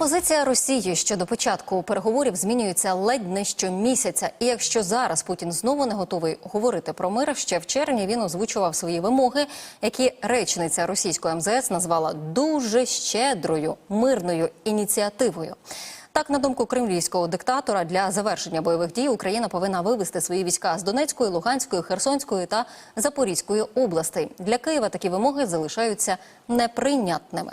Позиція Росії щодо початку переговорів змінюється ледь не щомісяця. І якщо зараз Путін знову не готовий говорити про мир, ще в червні він озвучував свої вимоги, які речниця російської МЗС назвала дуже щедрою мирною ініціативою. Так, на думку кремлівського диктатора, для завершення бойових дій Україна повинна вивести свої війська з Донецької, Луганської, Херсонської та Запорізької областей. Для Києва такі вимоги залишаються неприйнятними.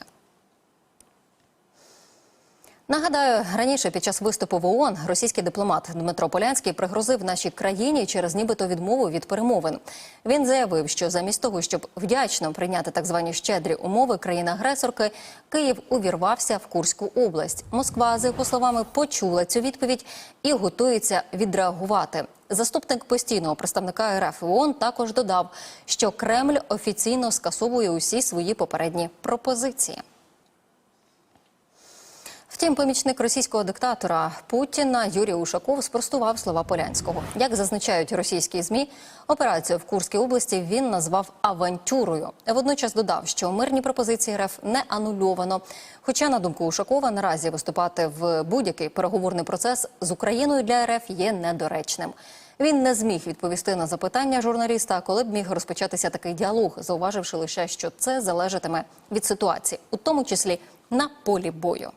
Нагадаю, раніше під час виступу в ООН російський дипломат Дмитро Полянський пригрозив нашій країні через нібито відмову від перемовин. Він заявив, що замість того, щоб вдячно прийняти так звані щедрі умови країни-агресорки, Київ увірвався в Курську область. Москва, за його словами, почула цю відповідь і готується відреагувати. Заступник постійного представника РФ ООН також додав, що Кремль офіційно скасовує усі свої попередні пропозиції. Втім, помічник російського диктатора Путіна Юрій Ушаков спростував слова Полянського. Як зазначають російські змі, операцію в Курській області він назвав авантюрою. Водночас додав, що мирні пропозиції РФ не анульовано. Хоча, на думку Ушакова, наразі виступати в будь-який переговорний процес з Україною для РФ є недоречним. Він не зміг відповісти на запитання журналіста, коли б міг розпочатися такий діалог, зауваживши лише, що це залежатиме від ситуації, у тому числі на полі бою.